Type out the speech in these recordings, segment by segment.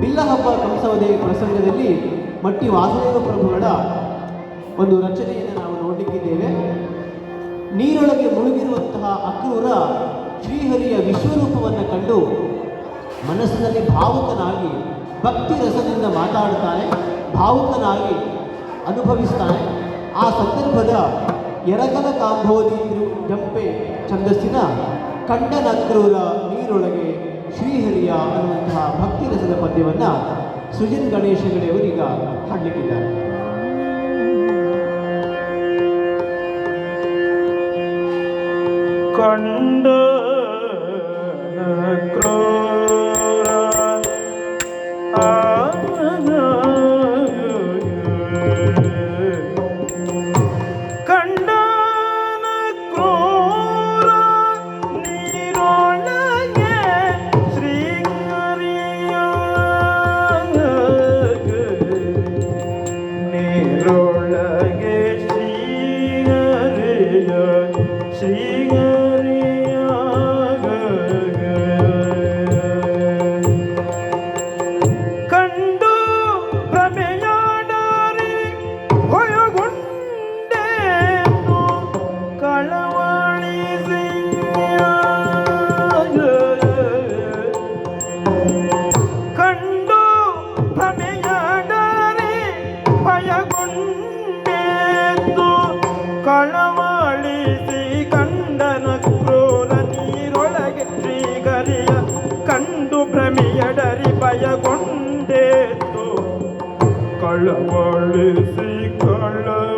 ಬಿಲ್ಲಹಬ್ಬ ಕಂಸವದೇವಿ ಪ್ರಸಂಗದಲ್ಲಿ ಮಟ್ಟಿ ವಾಸುದೇವ ಪ್ರಭುಗಳ ಒಂದು ರಚನೆಯನ್ನು ನಾವು ನೋಡಲಿಕ್ಕಿದ್ದೇವೆ. ನೀರೊಳಗೆ ಮುಳುಗಿರುವಂತಹ ಅಕ್ರೂರ ಶ್ರೀಹರಿಯ ವಿಶ್ವರೂಪವನ್ನು ಕಂಡು ಮನಸ್ಸಿನಲ್ಲಿ ಭಾವುಕನಾಗಿ, ಭಕ್ತಿ ರಸದಿಂದ ಮಾತಾಡ್ತಾನೆ ಭಾವುಕನಾಗಿ ಅನುಭವಿಸ್ತಾನೆ. ಆ ಸಂದರ್ಭದ ಎರಗಲ ಕಾಂಬೋದಿ ಜಂಪೆ ಛಂದಸ್ಸಿನ ಕಂಡನಕ್ರೂರ ನೀರೊಳಗೆ ಶ್ರೀಹರಿಯ ಅನ್ನುವಂತಹ ಭಕ್ತಿ ರಸದ ಪದ್ಯವನ್ನು ಸುಜಿನ್ ಗಣೇಶ ಹೆಗಡೆಯವರೀಗ ಹಾಡಲಿಕ್ಕಿದ್ದಾರೆ. ಕಂಡ ಭಯಗೊಂಡೇತು ಕಳವಳಿಸಿ ಕಂಡನ ಕ್ರೂರ ನೀರೊಳಗೆ ಶ್ರೀಗರಿಯ ಕಂಡು ಭ್ರಮೆಯಡರಿ ಭಯಗೊಂಡೆದ್ದು ಕಳವಳಿಸಿ ಕಳವಳಿಸಿ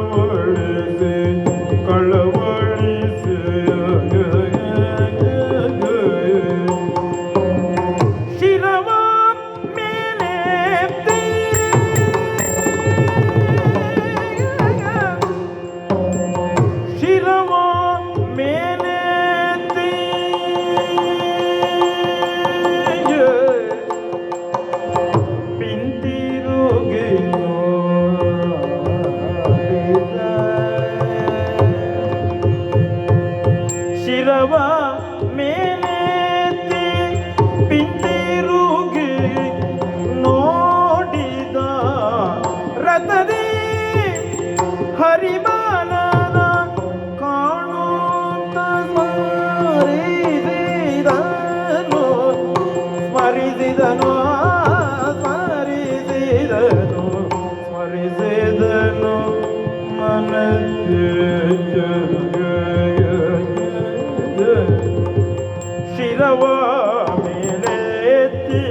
ಮೇಲೆತ್ತಿ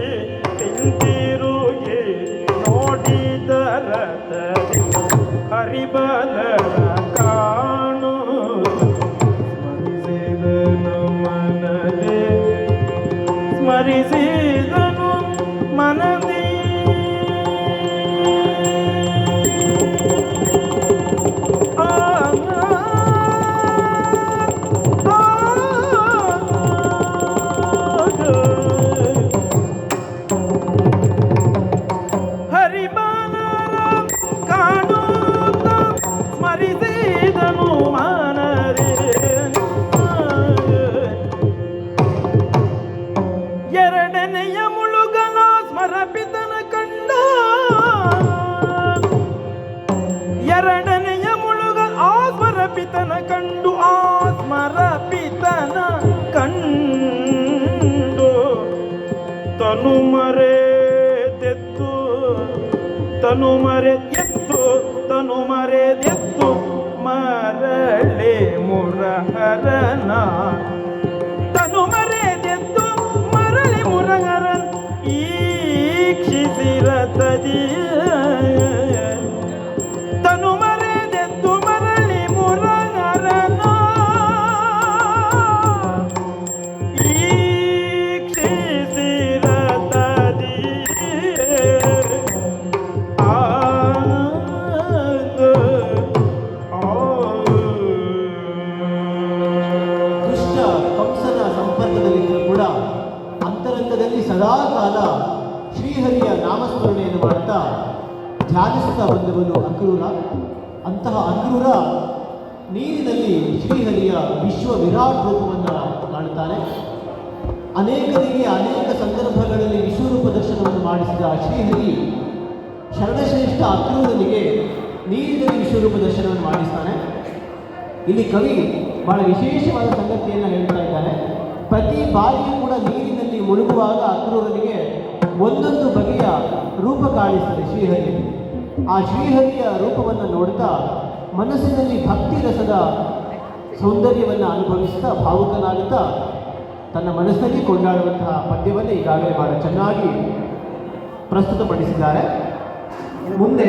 ತಿಂತಿರುಗಿ ನೋಡಿದ ರಥ ಹರಿಬಲ ಕಾಣು ಸ್ಮರಿಸಿದನು ಮನದೇ ಸ್ಮರಿಸಿದನು ಎರಡನೆಯ ಮುಳುಗ ಆಸ್ಮರ ಪಿತನ ಕಂಡು ಆಸ್ಮರ ಪಿತನ ಕಂಡು ತನು ಮರೆ ತೆತ್ತು, ತನು ಮರೆ ಎತ್ತು ತನು ಮರೆ ಎತ್ತು ಮರಳೆ ಮುರಹರನ ಅಂತರಂಗದಲ್ಲಿ ಸದಾ ಕಾಲ ಶ್ರೀಹರಿಯ ನಾಮಸ್ಮರಣೆಯನ್ನು ಮಾಡ್ತಾ ಧ್ಯಾನಿಸುತ್ತಾ ಬಂದವನು ಅಕ್ರೂರ. ಅಂತಹ ಅಕ್ರೂರ ನೀರಿನಲ್ಲಿ ಶ್ರೀಹರಿಯ ವಿಶ್ವ ವಿರಾಟ್ ರೂಪವನ್ನು ಕಾಣುತ್ತಾನೆ ಅನೇಕರಿಗೆ ಅನೇಕ ಸಂದರ್ಭಗಳಲ್ಲಿ ವಿಶ್ವರೂಪ ದರ್ಶನವನ್ನು ಮಾಡಿಸಿದ ಶ್ರೀಹರಿ ಶರಣಶ್ರೇಷ್ಠ ಅಕ್ರೂರನಿಗೆ ನೀರಿನಲ್ಲಿ ವಿಶ್ವರೂಪ ದರ್ಶನವನ್ನು ಮಾಡಿಸ್ತಾನೆ. ಇಲ್ಲಿ ಕವಿ ಬಹಳ ವಿಶೇಷವಾದ ಸಂಗತಿಯನ್ನು ಹೇಳ್ತಾ ಇದ್ದಾನೆ. ಪ್ರತಿ ಬಾರಿಯೂ ಕೂಡ ನೀರಿನಲ್ಲಿ ಮುಳುಗುವಾಗ ಒಂದೊಂದು ಬಗೆಯ ರೂಪ ಕಾಣಿಸ್ತದೆ ಶ್ರೀಹರಿ. ಆ ಶ್ರೀಹರಿಯ ರೂಪವನ್ನು ನೋಡ್ತಾ ಮನಸ್ಸಿನಲ್ಲಿ ಭಕ್ತಿ ರಸದ ಸೌಂದರ್ಯವನ್ನು ಅನುಭವಿಸ್ತಾ ಭಾವುಕನಾಗುತ್ತಾ ತನ್ನ ಮನಸ್ಸಲ್ಲಿ ಕೊಂಡಾಡುವಂತಹ ಪದ್ಯವನ್ನು ಈಗಾಗಲೇ ಬಹಳ ಚೆನ್ನಾಗಿ ಪ್ರಸ್ತುತಪಡಿಸಿದ್ದಾರೆ. ಮುಂದೆ